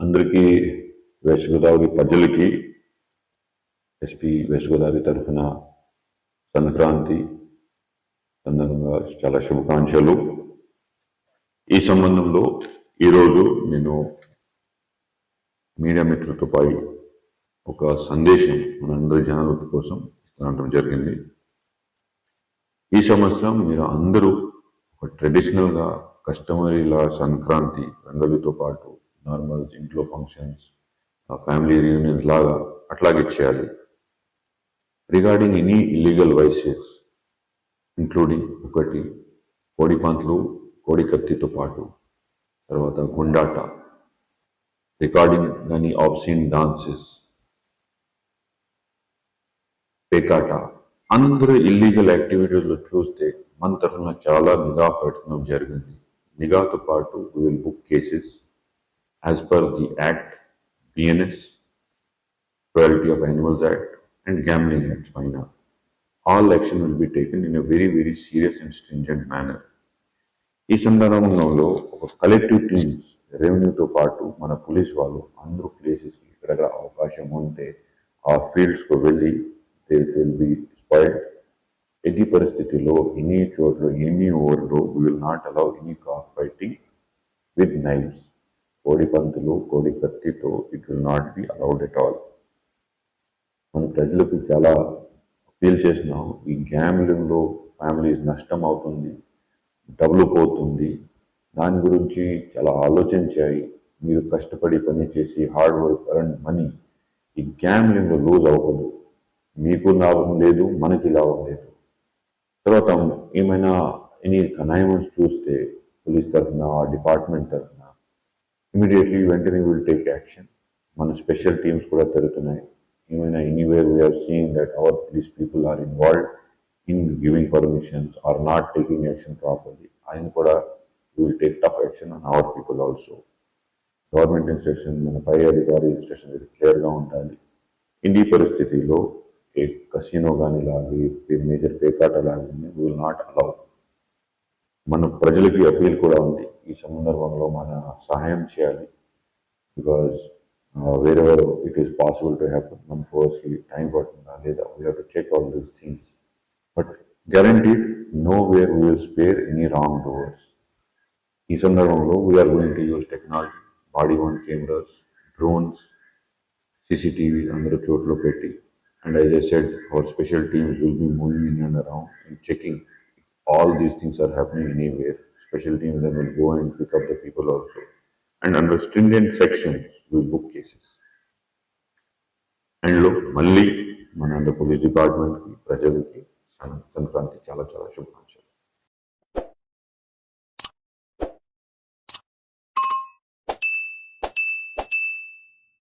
అందరికీ వెస్ట్ గోదావరి ప్రజలకి SP west Godavari తరఫున సంక్రాంతి సందర్భంగా చాలా శుభాకాంక్షలు. ఈ సంబంధంలో ఈరోజు నేను మీడియా మిత్రులతో పై ఒక సందేశం మనందరి జనాల కోసం ఇస్తుండటం జరిగింది. ఈ సంవత్సరం మీరు అందరూ ఒక ట్రెడిషనల్గా కస్టమరీలా సంక్రాంతి రంగులతో పాటు నార్మల్ ఇంట్లో ఫంక్షన్స్ ఫ్యామిలీ రీయూనియన్స్ లాగా అట్లాగే చేయాలి. Regarding any illegal vices including ఒకటి కోడి పంతులు కోడి కత్తితో పాటు తర్వాత గుండాట. రికార్డింగ్ కానీ ఆప్సీన్ డాన్సెస్ పేకాట. అందరూ ఇల్లీగల్ యాక్టివిటీస్లో చూస్తే మన తరఫున చాలా నిఘా పెట్టడం జరిగింది. నిఘాతో పాటు will book cases as per the act BNS, Cruelty of Animals act and Gambling Act, FINA. All action will be taken in a very very serious and stringent manner ఈ సందర్భంలో ఒక కలెక్టివ్ టీమ్స్ రెవెన్యూతో పాటు మన police వాళ్ళు అందరూ ప్లేసెస్కి ఎక్కడ అవకాశం ఉంటే ఆ ఫీల్డ్స్కు వెళ్ళి దే విల్ బి స్పాయిల్డ్ ఎట్టి పరిస్థితిలో ఎనీ చోట్ల ఎనీ ఓవర్లో will not allow any cock fighting with knives కోడిపంతులు కోడి కత్తితో it will not be allowed at all మనం ప్రజలకు చాలా అపీల్ చేసినాం. ఈ గ్యామ్లింగ్లో ఫ్యామిలీస్ నష్టం అవుతుంది డబ్బులు పోతుంది. దాని గురించి చాలా ఆలోచించాయి. మీరు కష్టపడి పని చేసి హార్డ్ వర్క్ అర్న్ మనీ ఈ గ్యామ్లింగ్లో లూజ్ అవ్వదు మీకు లాభం లేదు మనకి లాభం లేదు. తర్వాత ఏమైనా ఎనీ కనైమెంట్స్ చూస్తే పోలీస్ తరఫున డిపార్ట్మెంట్ తరఫున ఇమీడియట్లీ వెంటనే విల్ టేక్ యాక్షన్ మన స్పెషల్ టీమ్స్ కూడా తిరుగుతున్నాయి. ఏమైనా anywhere we are seeing that our these people are involved in giving permissions are not taking action properly ఆయన కూడా will take tough action on our people also government instruction మన పై అధికారి instruction క్లియర్గా ఉండాలి. ఇండి పరిస్థితిలో ఏ కసినో కానీ లాగి మేజర్ పేకాట లాగి విల్ నాట్ అలౌ మన ప్రజలకి అపీల్ కూడా ఉంది. ఈ సందర్భంలో మన సహాయం చేయాలి. Because wherever it is possible to happen మన ఫోర్స్కి టైం పడుతుందా లేదా we have to check all these things but guaranteed nowhere we will spare any wrong doers ఈ సందర్భంలో we are going to use technology body worn cameras drones CCTV అందరూ చోట్ల పెట్టి and as I said our special teams will be moving in and around and checking all these things are happening anywhere. Special teams then will go and pick up the people also. And under stringent sections, will book cases. And లో మళ్ళీ మన police డిపార్ట్మెంట్కి ప్రజలకి సం- సంక్రాంతి చాలా చాలా శుభాకాంక్షలు